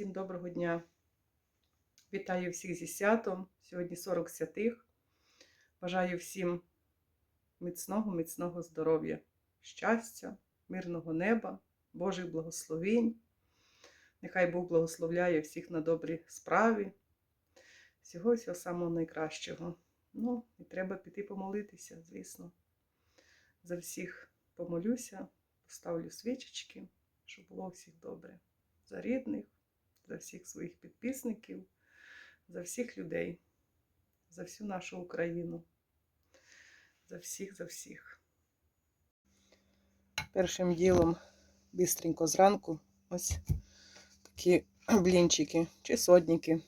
Всім доброго дня. Вітаю всіх зі святом. Сьогодні 40 святих. Бажаю всім міцного, міцного здоров'я, щастя, мирного неба, Божих благословень. Нехай Бог благословляє всіх на добрі справі. Всього всього самого найкращого. Ну, і треба піти помолитися, звісно. За всіх помолюся, поставлю свічечки, щоб було всіх добре. За рідних, за всіх своїх підписників, за всіх людей, за всю нашу Україну, за всіх, за всіх. Першим ділом, бистренько зранку, ось такі блінчики чи сотники.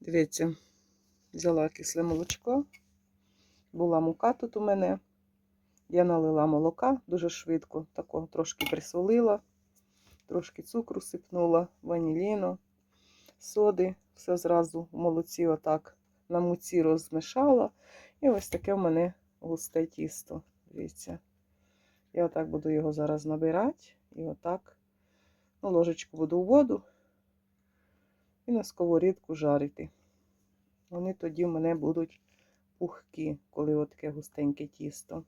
Дивіться, взяла кисле молочко, була мука тут у мене. Я налила молока дуже швидко, такого трошки присолила, трошки цукру сипнула, ваніліну, соди, все зразу в молоці отак на муці розмішала. І ось таке в мене густе тісто. Дивіться. Я отак буду його зараз набирати. І отак ну, ложечку буду в воду і на сковорідку жарити. Вони тоді в мене будуть пухкі, коли отаке густеньке тісто.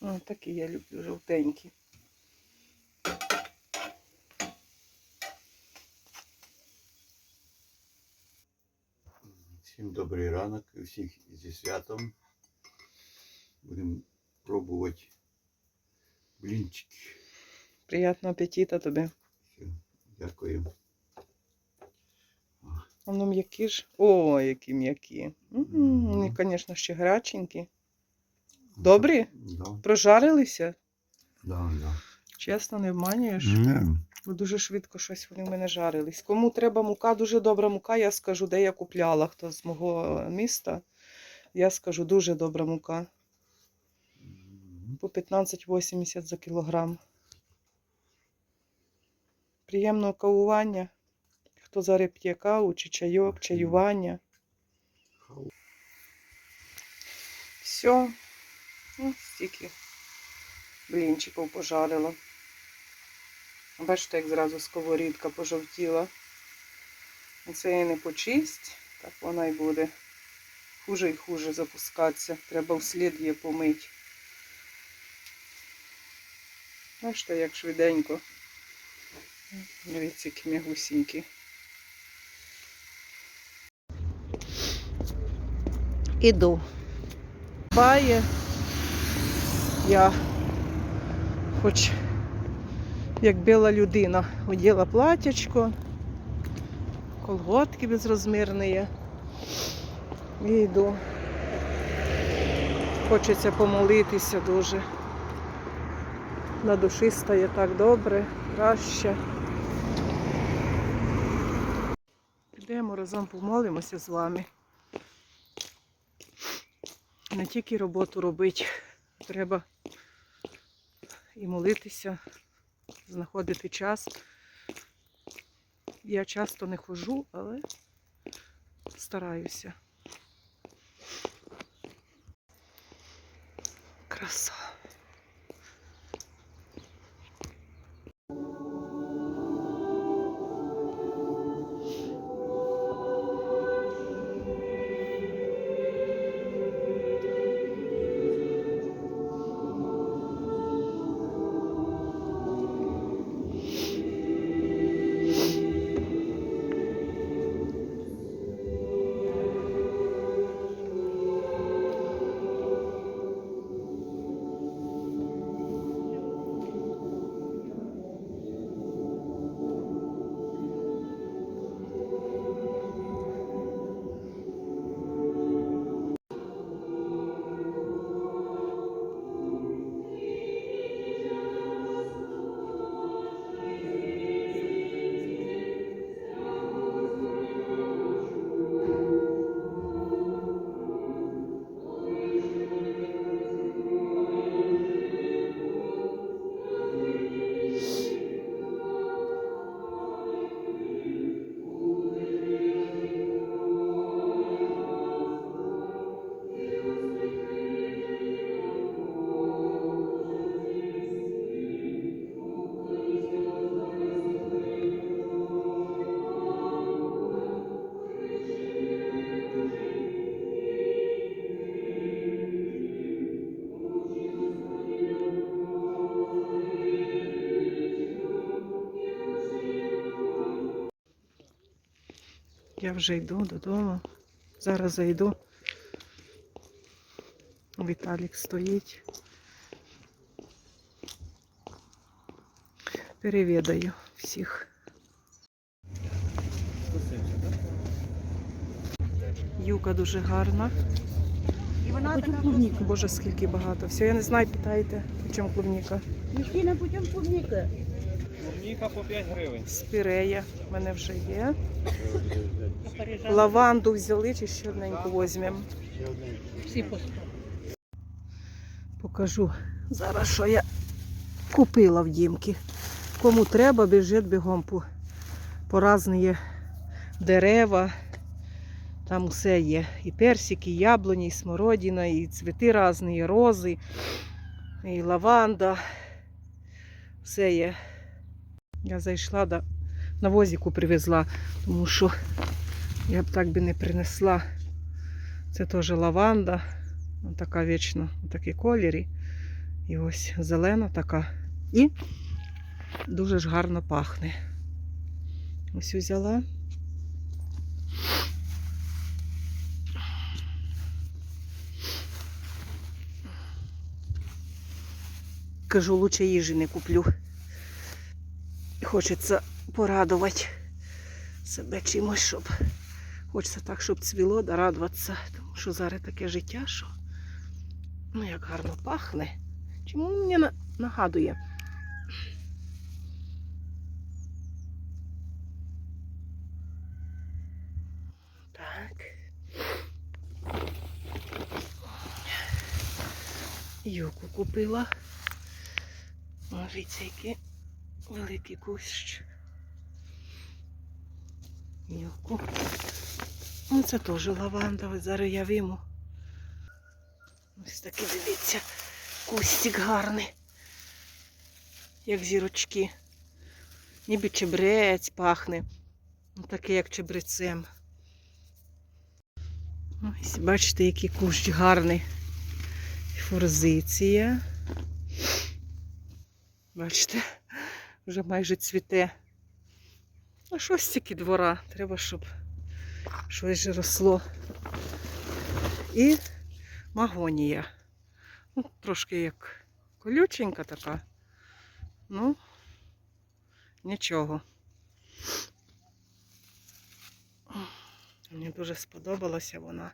О, такі я люблю жовтенькі. Всім добрий ранок і всіх зі святом. Будемо пробувати блінчики. Приятного апетита тобі. Все, дякую. Воно м'які ж. О, які м'які. Вони, звісно, ще гаряченькі. Добрі? Да, Прожарилися? да, да. Чесно, не обманюєш? Не, Бо дуже швидко щось вони в мене жарились. Кому треба мука, дуже добра мука, я скажу, де я купляла, хто з мого міста. Я скажу, дуже добра мука. По 15,80 за кілограм. Приємного кавування. Хто зараз п'є каву чи чайок, чаювання. Все. Ну, стільки блінчиків пожарила. Бачите, як зразу сковорідка пожовтіла. Оце і не почисть, так вона й буде хуже і хуже запускатися. Треба вслід її помити. Бачите, як швиденько. Дивіться, які м'ягусінькі. Іду. Бає. Я хоч як біла людина оділа платячко, колготки безрозмірні. І йду. Хочеться помолитися дуже. На душі стає так добре, краще. Підемо разом помолимося з вами. Не тільки роботу робити, треба і молитися, знаходити час. Я часто не хожу, але стараюся. Краса. Я вже йду додому. Зараз зайду. Віталік стоїть. Перевідаю всіх. Юка дуже гарна. І вона така Клубніка, боже, скільки багато. Все, я не знаю, питайте, в чому клубніка. мужчина путем клубника. Клубніка по 5 гривень. Спірея в мене вже є. Лаванду взяли чи ще одненьку візьмемо. Всі по сто. Покажу зараз, що я купила в Дімки. Кому треба, біжить бігом по, по разні дерева. Там усе є. І персики, і яблуні, і смородина, і цвіти різні, і рози, і лаванда. Все є. Я зайшла да, на возику привезла, тому що я б так би не принесла. Це теж лаванда. Така вічно у такій кольорі. І ось зелена така. І дуже ж гарно пахне. Ось взяла. Кажу, лучше їжі не куплю. Хочеться порадувати себе чимось, щоб хочеться так, щоб цвіло, да радуватися. Тому що зараз таке життя, що ну як гарно пахне. Чому мені на- нагадує? Так. Юку купила. Дивіться, який великий кущ. Юку. Ну, це теж лаванда. Ось зараз я виму. Ось такий, дивіться, кустик гарний. Як зірочки. Ніби чебрець пахне. Ну, такий, як чебрецем. Ось, бачите, який кущ гарний. Форзиція. Бачите, вже майже цвіте. А щось тільки двора. Треба, щоб щось же росло. І магонія. Ну, трошки як колюченька така. Ну, нічого. Мені дуже сподобалася вона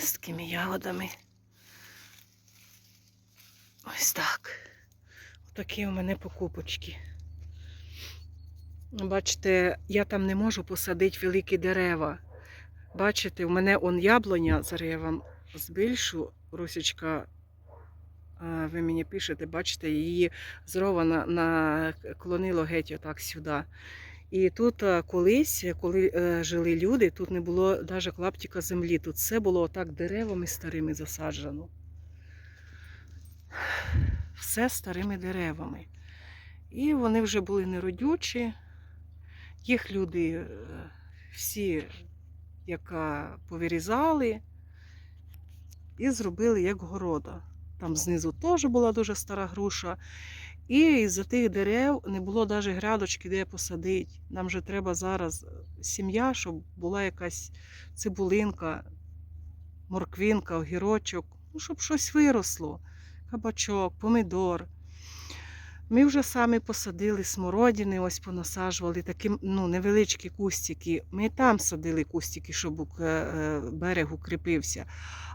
з такими ягодами. Ось так. Отакі у мене покупочки. Бачите, я там не можу посадити великі дерева. Бачите, у мене он яблуня, зараз я вам збільшу, Русечка, а, ви мені пишете, бачите, її зрована наклонило геть отак сюди. І тут колись, коли е, жили люди, тут не було навіть клаптика землі. Тут все було отак деревами старими засаджено. Все старими деревами. І вони вже були неродючі. Їх люди е, всі яка повирізали і зробили як города. Там знизу теж була дуже стара груша. І з-за тих дерев не було навіть грядочки, де посадити. Нам же треба зараз сім'я, щоб була якась цибулинка, морквинка, огірочок, ну, щоб щось виросло. Кабачок, помидор. Ми вже самі посадили смородини, ось понасаджували такі ну, невеличкі кустики. Ми там садили кустики, щоб ук- е, берег укріпився.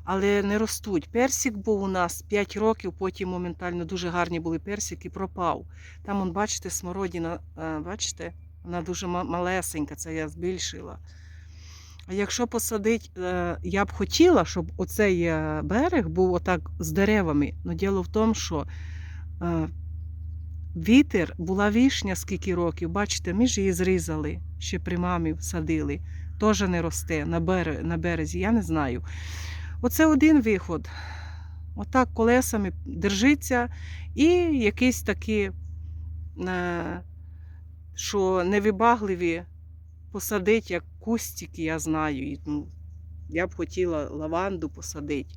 Але не ростуть. Персик був у нас 5 років, потім моментально дуже гарні були персики, пропав. Там, он, бачите, смородина, е, бачите, вона дуже малесенька, це я збільшила. Якщо посадити, е, я б хотіла, щоб оцей е, берег був отак з деревами. Но діло в тому, що е, Вітер була вішня скільки років, бачите, ми ж її зрізали, ще при мамі садили. Теж не росте на, березі, я не знаю. Оце один виход. Отак колесами держиться і якісь такі, що невибагливі посадити, як кустики, я знаю. І, ну, я б хотіла лаванду посадити.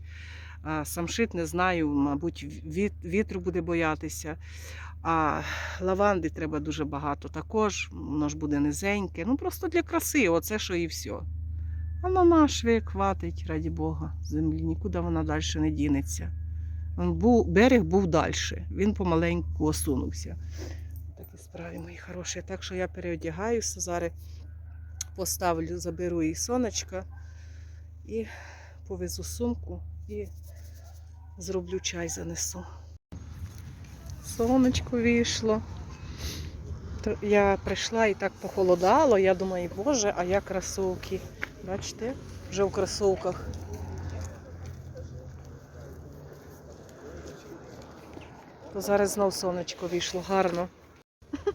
А самшит не знаю, мабуть, віт- вітру буде боятися. А лаванди треба дуже багато також, воно ж буде низеньке. Ну просто для краси, оце що і все. А на вік хватить, раді Бога, землі, нікуди вона далі не дінеться. Був, берег був далі, він помаленьку осунувся. Такі справи, мої хороші. Так що я переодягаюся, зараз поставлю, заберу її сонечка і повезу сумку і зроблю чай занесу. Сонечко вийшло. Я прийшла і так похолодало. Я думаю, боже, а я кросовки. Бачите, вже в кросовках. То зараз знов сонечко вийшло гарно.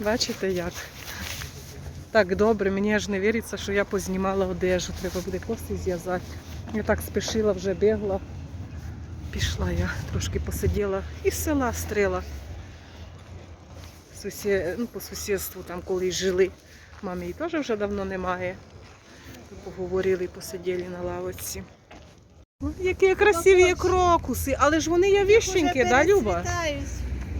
Бачите як? Так добре, мені аж не віриться, що я познімала одежу. Треба буде коси зв'язати. Я так спішила, вже бігла. Пішла я, трошки посиділа і з села стріла. Сусі... Ну, по сусідству, там колись жили. Мамі її теж вже давно немає. Поговорили, посиділи на лавочці. Ой, Які красиві крокуси, але ж вони є віщенькі, да, Люба?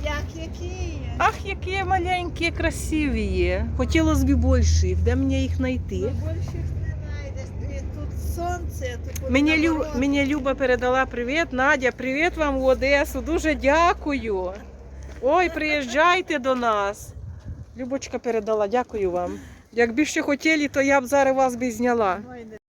Як які? Ах, які маленькі, красиві є. Хотілося б більше. Де мені їх знайти? Не знайдеш. Тут сонце, тут Мені, Лю... мені Люба передала привіт. Надя, привіт вам в Одесу. Дуже дякую. Ой, приїжджайте до нас. Любочка передала, дякую вам. Якби ще хотіли, то я б зараз вас би зняла.